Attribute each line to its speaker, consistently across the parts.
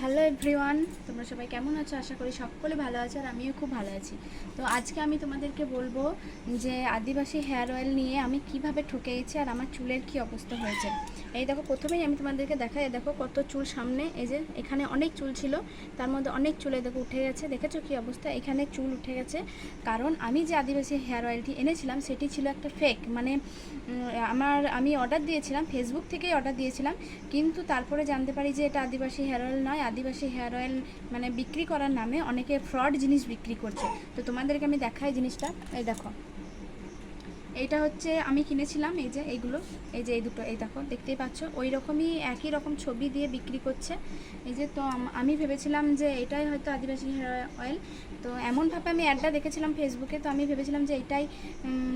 Speaker 1: Hello everyone, তোমরা সবাই কেমন আছো? আশা করি সকলে ভালো আছো আর আমিও খুব ভালো আছি। তো আজকে আমি তোমাদেরকে বলব যে আদিবাসী হেয়ার অয়েল নিয়ে আমি কীভাবে ঠকে গেছি আর আমার চুলের কি অবস্থা হয়েছে। এই দেখো, প্রথমেই আমি তোমাদেরকে দেখাই দেখো কত চুল সামনে, এই যে এখানে অনেক চুল ছিল, তার মধ্যে অনেক চুলে দেখো উঠে গেছে। দেখেছ কি অবস্থা? এখানে চুল উঠে গেছে। কারণ আমি যে আদিবাসী হেয়ার অয়েলটি এনেছিলাম, সেটি ছিল একটা ফেক মানে আমার, আমি অর্ডার দিয়েছিলাম ফেসবুক থেকেই অর্ডার দিয়েছিলাম। কিন্তু তারপরে জানতে পারি যে এটা আদিবাসী হেয়ার অয়েল নয় আদিবাসী হেয়ার অয়েল মানে বিক্রি করার নামে অনেকে ফ্রড জিনিস বিক্রি করছে। তো তোমাদেরকে আমি দেখাই জিনিসটা। এই দেখো। এইটা হচ্ছে আমি কিনেছিলাম, এই যে এইগুলো, এই যে এই দুটো, এই দেখো, দেখতেই পাচ্ছ। ওই রকমই একই রকম ছবি দিয়ে বিক্রি করছে। এই যে তো আমি ভেবেছিলাম যে এটাই হয়তো আদিবাসী হেয়ার অয়েল। তো এমনভাবে আমি অ্যাডটা দেখেছিলাম ফেসবুকে, তো আমি ভেবেছিলাম যে এটাই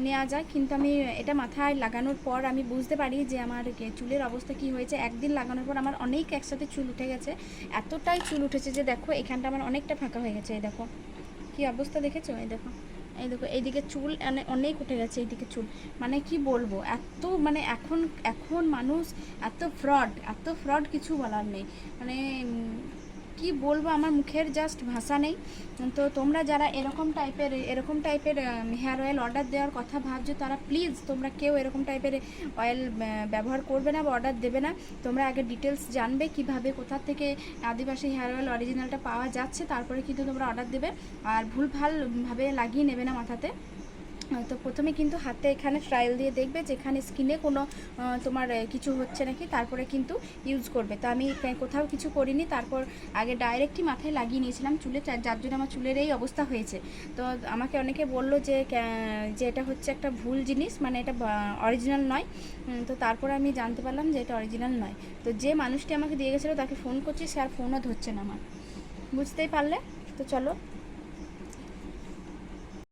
Speaker 1: নেওয়া যায় কিন্তু আমি এটা মাথায় লাগানোর পর আমি বুঝতে পারি যে আমার চুলের অবস্থা কি হয়েছে। একদিন লাগানোর পর আমার অনেক একসাথে চুল উঠে গেছে। এতটাই চুল উঠেছে যে দেখো, এখানটা আমার অনেকটা ফাঁকা হয়ে গেছে, এই দেখো। কি অবস্থা দেখেছ? এই দেখো। এই দেখো, এইদিকে চুল অনেক উঠে গেছে এইদিকে চুল। মানে কি বলব, এত মানে এখন এখন মানুষ এত ফ্রড এত ফ্রড কিছু বলার নেই। মানে কি বলব, আমার মুখের জাস্ট ভাষা নেই। তো তোমরা যারা এরকম টাইপের এরকম টাইপের হেয়ার অয়েল অর্ডার দেওয়ার কথা ভাবছ, তারা প্লিজ তোমরা কেউ এরকম টাইপের অয়েল ব্যবহার করবে না বা অর্ডার দেবে না। তোমরা আগে ডিটেলস জানবে কীভাবে, কোথা থেকে আদিবাসী হেয়ার অয়েল অরিজিনালটা পাওয়া যাচ্ছে, তারপরে কিন্তু তোমরা অর্ডার দেবে। আর ভুলভালভাবে লাগিয়ে নেবে না মাথাতে। তো প্রথমে কিন্তু হাতে এখানে ট্রায়াল দিয়ে দেখবে যেখানে স্কিনে কোনো তোমার কিছু হচ্ছে নাকি, তারপরে কিন্তু ইউজ করবে। তো আমি কোথাও কিছু করিনি, তারপর আগে ডাইরেক্টই মাথায় লাগিয়ে নিয়েছিলাম চুলে যার জন্য আমার চুলের এই অবস্থা হয়েছে। তো আমাকে অনেকে বলল যে যে এটা হচ্ছে একটা ভুল জিনিস মানে এটা অরিজিনাল নয়। তো তারপরে আমি জানতে পারলাম যে এটা অরিজিনাল নয়। তো যে মানুষটি আমাকে দিয়ে গেছিল, তাকে ফোন করছি, সে আর ফোনও ধরছে না আমার। বুঝতেই পারলে? তো চলো।